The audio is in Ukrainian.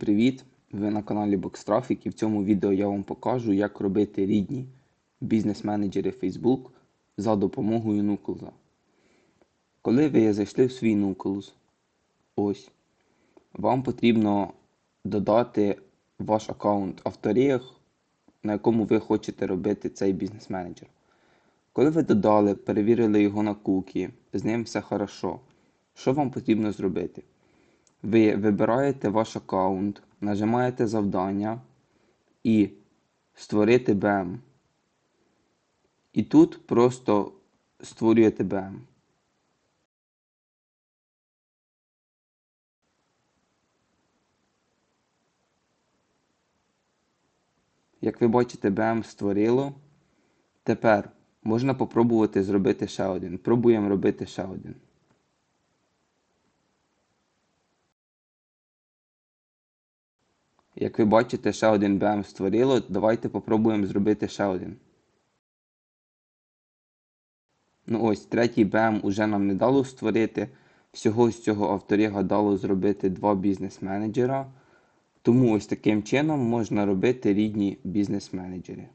Привіт! Ви на каналі Boxtraffic і в цьому відео я вам покажу, як робити рідні бізнес-менеджери Facebook за допомогою Nucleus. Коли ви зайшли в свій Nucleus, ось, вам потрібно додати ваш аккаунт авторіях, на якому ви хочете робити цей бізнес-менеджер. Коли ви додали, перевірили його на кукі, з ним все хорошо. Що вам потрібно зробити? Ви вибираєте ваш аккаунт, нажимаєте завдання і створити BM. І тут просто створюєте BM. Як ви бачите, BM створило. Тепер можна попробувати зробити ще один. Пробуємо робити ще один. Як ви бачите, ще один BM створило. Давайте попробуємо зробити ще один. Ну ось, третій BM уже нам не дало створити. Всього з цього авторіга дало зробити два бізнес-менеджера. Тому ось таким чином можна робити рідні бізнес-менеджери.